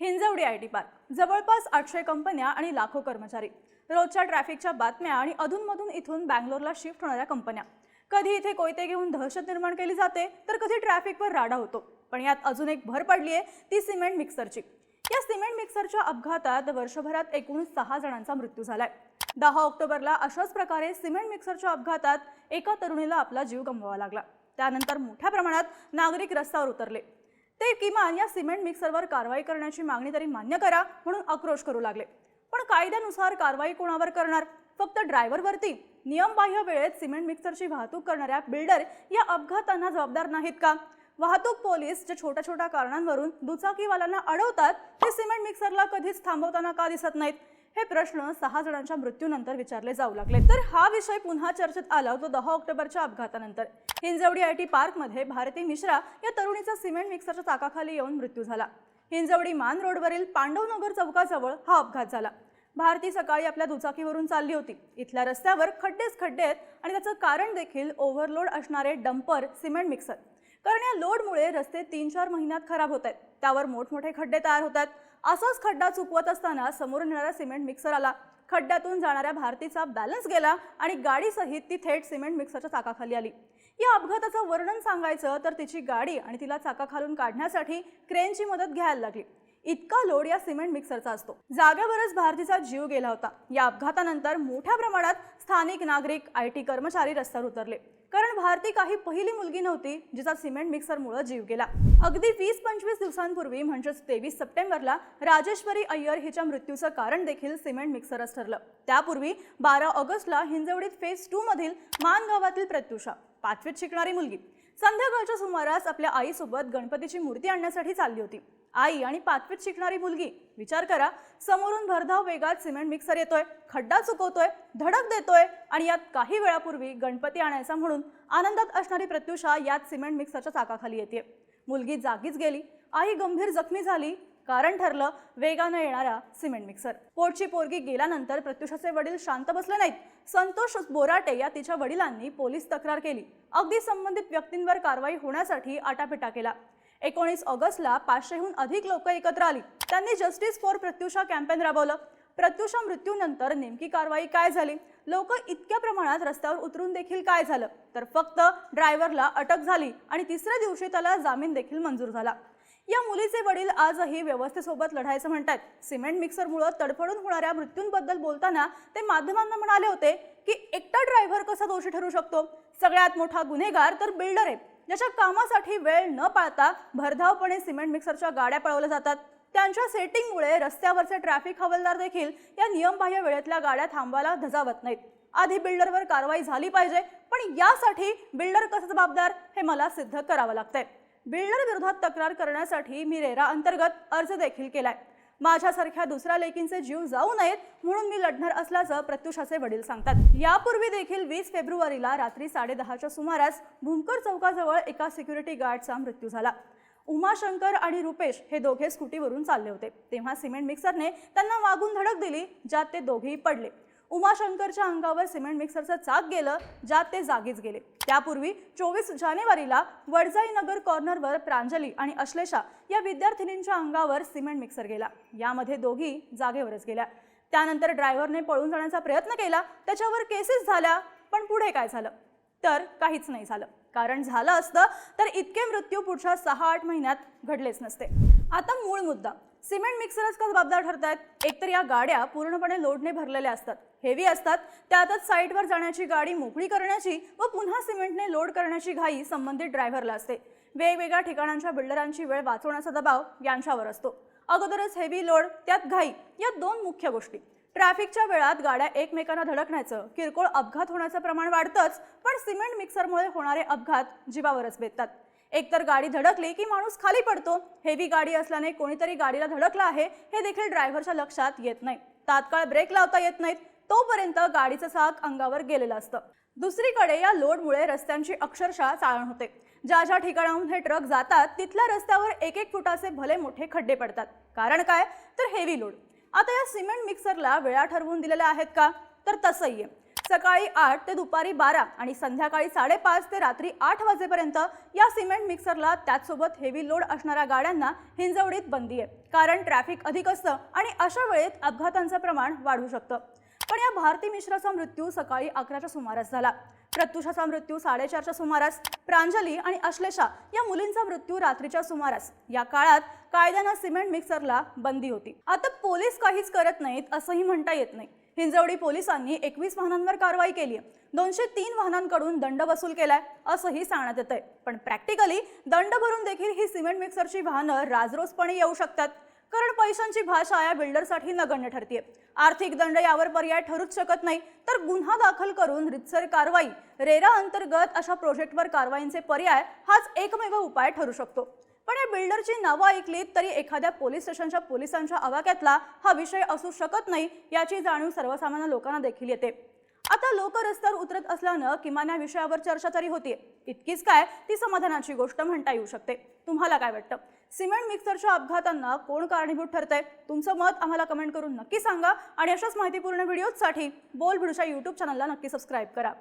Hinjawadi I T park जवळपास आठशे कंपन्या आणि लाखो कर्मचारी. रोजच्या ट्रॅफिकच्या बातम्या आणि अधूनमधून इथून बँगलोरला शिफ्ट होणाऱ्या कंपन्या. कधी इथे कोयते घेऊन दहशत निर्माण केली जाते तर कधी ट्रॅफिकवर राडा होतो. पण यात अजून एक भर पडली आहे ती सिमेंट मिक्सरची. या सिमेंट मिक्सरच्या अपघातात वर्षभरात एकूण सहा जणांचा मृत्यू झालाय. दहा ऑक्टोबरला अशाच प्रकारे सिमेंट मिक्सरच्या अपघातात एका तरुणीला आपला जीव गमवावा लागला. त्यानंतर मोठ्या प्रमाणात नागरिक रस्त्यावर उतरले. ते किमान या सिमेंट मिक्सरवर कारवाई करण्याची मागणी तरी मान्य करा म्हणून आक्रोश करू लागले. पण कायद्यानुसार कारवाई कोणावर करणार? फक्त ड्रायव्हरवरती? नियमबाह्य वेळेत सिमेंट मिक्सरची वाहतूक करणाऱ्या बिल्डर या अपघातांना जबाबदार नाहीत का? वाहतूक पोलीस जे छोट्या छोट्या कारणांवरून दुचाकीवाल्यांना अडवतात ते सिमेंट मिक्सरला कधीच थांबवताना का दिसत नाहीत? हे प्रश्न सहा जणांच्या मृत्यूनंतर विचारले जाऊ लागले. तर हा विषय पुन्हा चर्चेत आला तो दहा ऑक्टोबरच्या अपघातानंतर. हिंजवडी आय टी पार्कमध्ये भारती मिश्रा या तरुणीचा सिमेंट मिक्सरच्या चाकाखाली येऊन मृत्यू झाला. हिंजवडी मान रोडवरील पांडवनगर चौकाजवळ हा अपघात झाला. भारती सकाळी आपल्या दुचाकीवरून चालली होती. इथल्या रस्त्यावर खड्डेच खड्डे आहेत आणि त्याचं कारण देखील ओव्हरलोड असणारे डंपर सिमेंट मिक्सर. कारण या लोडमुळे रस्ते तीन चार महिन्यात खराब होत आहेत. त्यावर मोठमोठे खड्डे तयार होत आहेत. असाच खड्डा चुकवत असताना समोरून येणारा सिमेंट मिक्सर आला. खड्ड्यातून जाणाऱ्या भारतीचा बॅलन्स गेला आणि गाडीसहित ती थेट सिमेंट मिक्सरच्या चाकाखाली आली. या अपघाताचं वर्णन सांगायचं तर तिची गाडी आणि तिला चाकाखालून काढण्यासाठी क्रेनची मदत घ्यायला लागली. इतका लोड या सिमेंट मिक्सरचा असतो. जागेवरच भारतीचा जीव गेला होता. या अपघातानंतर मोठ्या प्रमाणात स्थानिक नागरिक आय टी कर्मचारी रस्त्यावर उतरले. कारण भारती काही पहिली मुलगी नव्हती जिचा सिमेंट मिक्सरमुळे जीव गेला. अगदी वीस पंचवीस दिवसांपूर्वी म्हणजेच तेवीस सप्टेंबरला राजेश्वरी अय्यर हिच्या मृत्यूचं कारण देखील सिमेंट मिक्सरच ठरलं. त्यापूर्वी बारा ऑगस्टला हिंजवडीत फेज टू मधील मान गावातील प्रत्युषा पाचवीत शिकणारी मुलगी. संध्याकाळच्या सुमारास आपल्या आईसोबत गणपतीची मूर्ती आणण्यासाठी चालली होती. आई आणि पाचवीत शिकणारी मुलगी. विचार करा समोरून भरधाव वेगात सिमेंट मिक्सर येतोय खड्डा चुकवतोय धडक देतोय आणि यात काही वेळापूर्वी गणपती आणायचा म्हणून आनंदात असणारी प्रत्युषा यात सिमेंट मिक्सरच्या चाकाखाली येते. मुलगी जागीच गेली. आई गंभीर जखमी झाली. कारण ठरलं वेगानं येणारा सिमेंट मिक्सर पोटची पोरगी गेल्यानंतर प्रत्युषाचे वडील शांत बसले नाहीत. संतोष बोराटे या तिच्या वडिलांनी पोलीस तक्रार केली. अगदी संबंधित व्यक्तींवर कारवाई होण्यासाठी आटापिटा केला. एकोणीस ऑगस्टला पाचशेहून अधिक लोक एकत्र आली. त्यांनी जस्टिस फॉर प्रत्युषा कॅम्पेन राबवलं. प्रत्युषा मृत्यूनंतर नेमकी कारवाई काय झाली? लोक इतक्या प्रमाणात रस्त्यावर उतरून देखील काय झालं? तर फक्त ड्रायव्हरला अटक झाली आणि तिसऱ्या दिवशी त्याला जामीन देखील मंजूर झाला. या मुलीचे वडील आजही व्यवस्थेसोबत लढायचं म्हणतात सिमेंट मिक्सरमुळं तडफडून होणाऱ्या मृत्यूंबद्दल बोलताना ते माध्यमांना म्हणाले होते की एकटा ड्रायव्हर कसा दोषी ठरू शकतो? सगळ्यात मोठा गुन्हेगार तर बिल्डर आहे. ज्याच्या कामासाठी वेळ न पाळता भरधावपणे सिमेंट मिक्सरच्या गाड्या पळवल्या जातात. त्यांच्या सेटिंगमुळे रस्त्यावरचे ट्रॅफिक हवालदार देखील या नियमबाह्य वेळेतल्या गाड्या थांबवायला धजावत नाहीत. आधी बिल्डरवर कारवाई झाली पाहिजे पण यासाठी बिल्डर कसं जबाबदार हे मला सिद्ध करावं लागतंय. बिल्डर विरोधात तक्रार करण्यासाठी मी रेरा अंतर्गत अर्ज देखील केलाय. माझ्यासारख्या दुसऱ्या लेकींचे जीव जाऊ नयेत म्हणून मी लढणार असल्याचं प्रत्युषाचे वडील सांगतात. यापूर्वी देखील वीस फेब्रुवारीला रात्री साडेदहाच्या सुमारास भूमकर चौकाजवळ एका सिक्युरिटी गार्डचा मृत्यू झाला. उमाशंकर आणि रुपेश हे दोघे स्कूटीवरून चालले होते. तेव्हा सिमेंट मिक्सरने त्यांना मागून धडक दिली ज्यात ते दोघेही पडले. उमाशंकरच्या अंगावर सिमेंट मिक्सरचं चाक गेलं ज्यात ते जागीच गेले. त्यापूर्वी चोवीस जानेवारीला वडजाई नगर कॉर्नरवर प्रांजली आणि अश्लेषा या विद्यार्थिनींच्या अंगावर सिमेंट मिक्सर गेला. यामध्ये दोघी जागेवरच गेल्या. त्यानंतर ड्रायव्हरने पळून जाण्याचा प्रयत्न केला. त्याच्यावर केसेस झाल्या पण पुढे काय झालं? तर काहीच नाही झालं. कारण झालं असतं तर इतके मृत्यू पुढच्या सहा आठ महिन्यात घडलेच नसते. आता मूळ मुद्दा. सिमेंट मिक्सरच का जबाबदार ठरत आहेत एकतर या गाड्या पूर्णपणे लोडने भरलेल्या असतात. हेवी असतात. त्यातच साईटवर जाण्याची गाडी मोकळी करण्याची व पुन्हा सिमेंटने लोड करण्याची घाई संबंधित ड्रायव्हरला असते. वेगवेगळ्या ठिकाणांच्या बिल्डरांची वेळ वाचवण्याचा दबाव यांच्यावर असतो. अगोदरच हेवी लोड त्यात घाई या दोन मुख्य गोष्टी. ट्रॅफिकच्या वेळात गाड्या एकमेकांना धडकण्याचं किरकोळ अपघात होण्याचं प्रमाण वाढतंच पण सिमेंट मिक्सरमुळे होणारे अपघात जीवावरच बेततात. एकतर गाडी धडकली की माणूस खाली पडतो. हेवी गाडी असल्याने कोणीतरी गाडीला धडकलं आहे हे देखील ड्रायव्हरच्या लक्षात येत नाही. तात्काळ ब्रेक लावता येत नाहीत. तोपर्यंत गाडीचं चाक अंगावर गेलेलं असतं. दुसरीकडे या लोडमुळे रस्त्यांची अक्षरशः चाळण होते. ज्या ज्या ठिकाणाहून हे ट्रक जातात तिथल्या रस्त्यावर एक एक फुटाचे भले मोठे खड्डे पडतात. कारण काय? तर हेवी लोड आता या सिमेंट मिक्सरला वेळा ठरवून दिलेल्या आहेत का? तर तसंही आहे. सकाळी आठ ते दुपारी बारा आणि संध्याकाळी साडेपाच ते रात्री आठ वाजेपर्यंत या सिमेंट मिक्सरला त्याचसोबत हेवी लोड असणाऱ्या गाड्यांना हिंजवडीत बंदी आहे. कारण ट्रॅफिक अधिक असतं आणि अशा वेळेत अपघातांचं प्रमाण वाढू शकतं. पण या भारती मिश्राचा मृत्यू सकाळी अकराच्या सुमारास झाला. प्रत्युषाचा मृत्यू साडेचारच्या सुमारास प्रांजली आणि अश्लेषा या मुलींचा मृत्यू रात्रीच्या सुमारास. या काळात कायद्यानं सिमेंट मिक्सरला बंदी होती. आता पोलीस काहीच करत नाहीत असंही म्हणता येत नाही. हिंजवडी पोलिसांनी एकवीस वाहनांवर कारवाई केली आहे दोनशे तीन वाहनांकडून दंड वसूल केलाय असंही सांगण्यात येत आहे पण प्रॅक्टिकली दंड भरून देखील ही सिमेंट मिक्सरची वाहनं राजरोसपणे येऊ शकतात. कारण पैशांची भाषा या बिल्डरसाठी नगण्य ठरते आर्थिक दंड यावर पर्याय ठरूच शकत नाही तर गुन्हा दाखल करून रितसर कारवाई रेरा अंतर्गत अशा प्रोजेक्टवर कारवाईंचे पर्याय हाच एकमेव उपाय ठरू शकतो. पण या बिल्डरची नावं ऐकलीत तरी एखाद्या पोलीस स्टेशनच्या पोलिसांच्या आवाक्यातला हा विषय असू शकत नाही याची जाणीव सर्वसामान्य लोकांना देखील येते. आता लोक रस्त्यावर उतरत असल्यानं किमान या विषयावर चर्चा तरी होतीये इतकीच काय ती समाधानाची गोष्ट म्हणता येऊ शकते. तुम्हाला काय वाटतं? सिमेंट मिक्सरच्या अपघातांना कोण कारणीभूत ठरतंय? तुमचं मत आम्हाला कमेंट करून नक्की सांगा आणि अशाच माहितीपूर्ण व्हिडिओजसाठी बोल भिडूच्या यूट्यूब चॅनलला नक्की सबस्क्राईब करा.